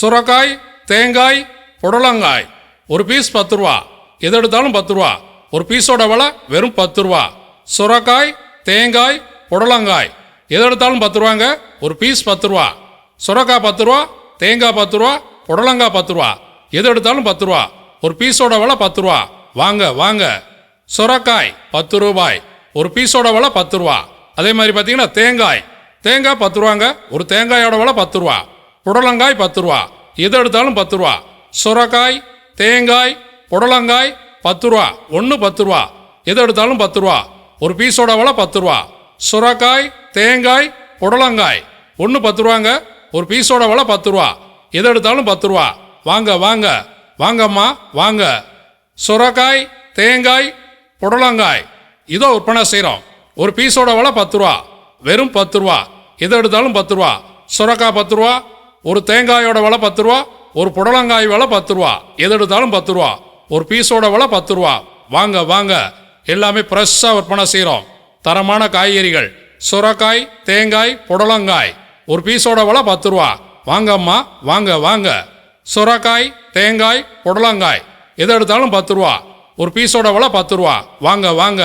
சுரக்காய் தேங்காய் புடலங்காய். ஒரு பீஸ் பத்து ரூபா. எது எடுத்தாலும் பத்து ரூபா. ஒரு பீஸோட விலை வெறும் பத்து ரூபா. சுரக்காய் தேங்காய் புடலங்காய். எது எடுத்தாலும் பத்து ரூபாங்க. ஒரு பீஸ் பத்து ரூபா. சுரக்காய் பத்து ரூபா தேங்காய் பத்து ரூபா புடலங்காய் பத்து ரூபா. எது எடுத்தாலும் பத்து ரூபா. ஒரு பீஸோட விலை பத்து ரூபா. வாங்க வாங்க. சுரக்காய் பத்து ரூபாய். ஒரு பீஸோட விலை பத்து ரூபா. அதே மாதிரி பார்த்தீங்கன்னா தேங்காய். தேங்காய் பத்து ரூபாங்க. ஒரு தேங்காயோட விலை பத்து ரூபா. புடலங்காய் பத்து ரூபா எது எடுத்தாலும் பத்து ரூபா சுரக்காய் தேங்காய் புடலங்காய் பத்து ரூபா ஒன்று பத்து ரூபா எது எடுத்தாலும் பத்து ரூபா ஒரு பீஸோட விலை பத்து ரூபா சுரக்காய் தேங்காய் புடலங்காய் ஒன்று பத்து ரூபாங்க ஒரு பீஸோட விலை பத்து ரூபா எது எடுத்தாலும் பத்து ரூபா வாங்க வாங்க வாங்கம்மா வாங்க சுரக்காய் தேங்காய் புடலங்காய் இதோ விற்பனை செய்கிறோம் ஒரு பீஸோட விலை பத்து ரூபா வெறும் பத்து ரூபா எது எடுத்தாலும் பத்து ரூபா சுரக்காய் பத்து ரூபா ஒரு தேங்காயோட விலை பத்து ரூபா ஒரு புடலங்காய் விலை பத்து ரூபா எது எடுத்தாலும் பத்து ரூபா ஒரு பீஸோட விலை பத்து ரூபா. வாங்க வாங்க எல்லாமே ஃப்ரெஷ்ஷாக விற்பனை செய்கிறோம் தரமான காய்கறிகள் சுரக்காய் தேங்காய் புடலங்காய் ஒரு பீஸோட விலை பத்து ரூபா. வாங்கம்மா வாங்க வாங்க. சுரக்காய் தேங்காய் புடலங்காய் எது எடுத்தாலும் பத்து ரூபா ஒரு பீஸோட விலை பத்து ரூபா. வாங்க வாங்க.